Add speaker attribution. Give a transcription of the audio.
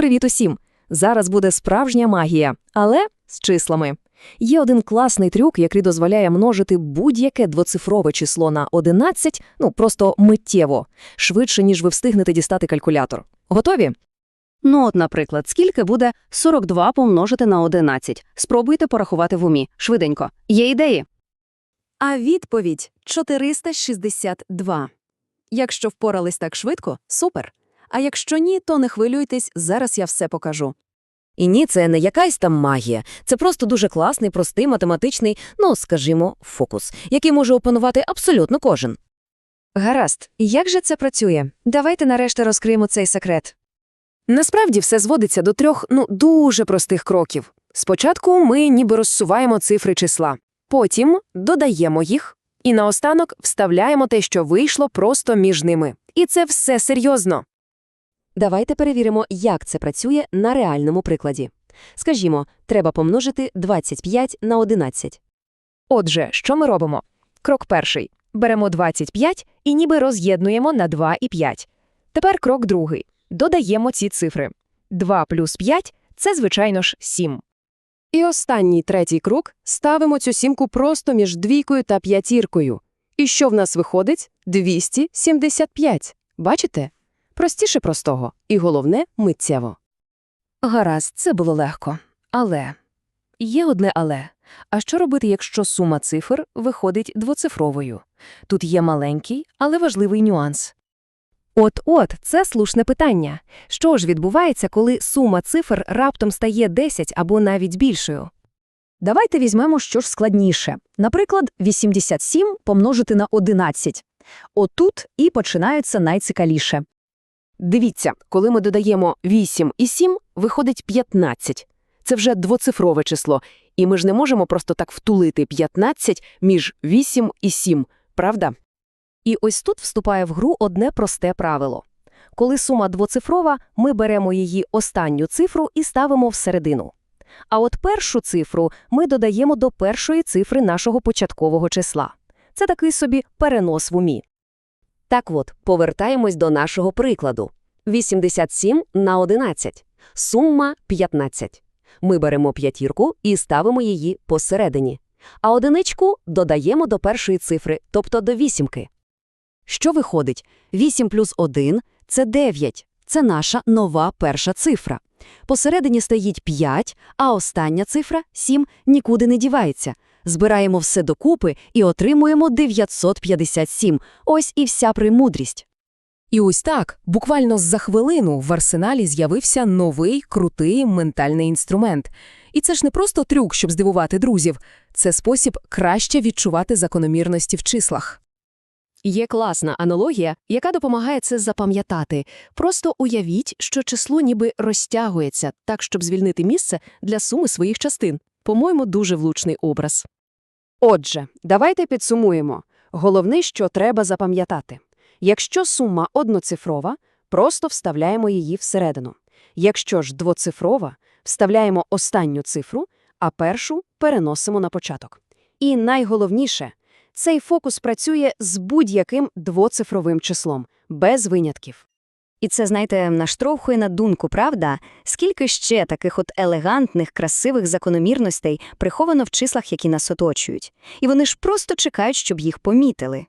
Speaker 1: Привіт усім! Зараз буде справжня магія, але з числами. Є один класний трюк, який дозволяє множити будь-яке двоцифрове число на 11, ну просто миттєво, швидше, ніж ви встигнете дістати калькулятор. Готові?
Speaker 2: Ну от, наприклад, скільки буде 42 помножити на 11? Спробуйте порахувати в умі. Швиденько. Є ідеї?
Speaker 3: А відповідь 462. Якщо впорались так швидко, супер. А якщо ні, то не хвилюйтесь, зараз я все покажу.
Speaker 1: І ні, це не якась там магія. Це просто дуже класний, простий математичний, ну, скажімо, фокус, який може опанувати абсолютно кожен.
Speaker 3: Гаразд, як же це працює? Давайте нарешті розкриємо цей секрет.
Speaker 4: Насправді все зводиться до трьох, ну, дуже простих кроків. Спочатку ми ніби розсуваємо цифри числа, потім додаємо їх, і наостанок вставляємо те, що вийшло просто між ними. І це все серйозно.
Speaker 1: Давайте перевіримо, як це працює на реальному прикладі. Скажімо, треба помножити 25 на 11.
Speaker 5: Отже, що ми робимо? Крок перший. Беремо 25 і ніби роз'єднуємо на 2 і 5. Тепер крок другий. Додаємо ці цифри. 2 плюс 5 – це, звичайно ж, 7.
Speaker 4: І останній третій крок ставимо цю сімку просто між двійкою та п'ятіркою. І що в нас виходить? 275. Бачите? Простіше простого. І головне – миттєво.
Speaker 5: Гаразд, це було легко. Але. Є одне але. А що робити, якщо сума цифр виходить двоцифровою? Тут є маленький, але важливий нюанс. От-от, це слушне питання. Що ж відбувається, коли сума цифр раптом стає 10 або навіть більшою?
Speaker 6: Давайте візьмемо що ж складніше. Наприклад, 87 помножити на 11. Отут і починається найцікавіше.
Speaker 4: Дивіться, коли ми додаємо 8 і 7, виходить 15. Це вже двоцифрове число, і ми ж не можемо просто так втулити 15 між 8 і 7, правда?
Speaker 1: І ось тут вступає в гру одне просте правило. Коли сума двоцифрова, ми беремо її останню цифру і ставимо всередину. А от першу цифру ми додаємо до першої цифри нашого початкового числа. Це такий собі перенос в умі. Так от, повертаємось до нашого прикладу. 87 на 11. Сума 15. Ми беремо п'ятірку і ставимо її посередині. А одиничку додаємо до першої цифри, тобто до вісімки. Що виходить? 8 плюс 1 – це 9. Це наша нова перша цифра. Посередині стоїть 5, а остання цифра 7 нікуди не дівається. Збираємо все докупи і отримуємо 957. Ось і вся премудрість.
Speaker 5: І ось так, буквально за хвилину в арсеналі з'явився новий крутий ментальний інструмент. І це ж не просто трюк, щоб здивувати друзів, це спосіб краще відчувати закономірності в числах.
Speaker 1: Є класна аналогія, яка допомагає це запам'ятати. Просто уявіть, що число ніби розтягується так, щоб звільнити місце для суми своїх частин. По-моєму, дуже влучний образ.
Speaker 4: Отже, давайте підсумуємо. Головне, що треба запам'ятати. Якщо сума одноцифрова, просто вставляємо її всередину. Якщо ж двоцифрова, вставляємо останню цифру, а першу переносимо на початок. І найголовніше, цей фокус працює з будь-яким двоцифровим числом, без винятків.
Speaker 2: І це, знаєте, наштовхує на думку, правда? Скільки ще таких от елегантних, красивих закономірностей приховано в числах, які нас оточують? І вони ж просто чекають, щоб їх помітили.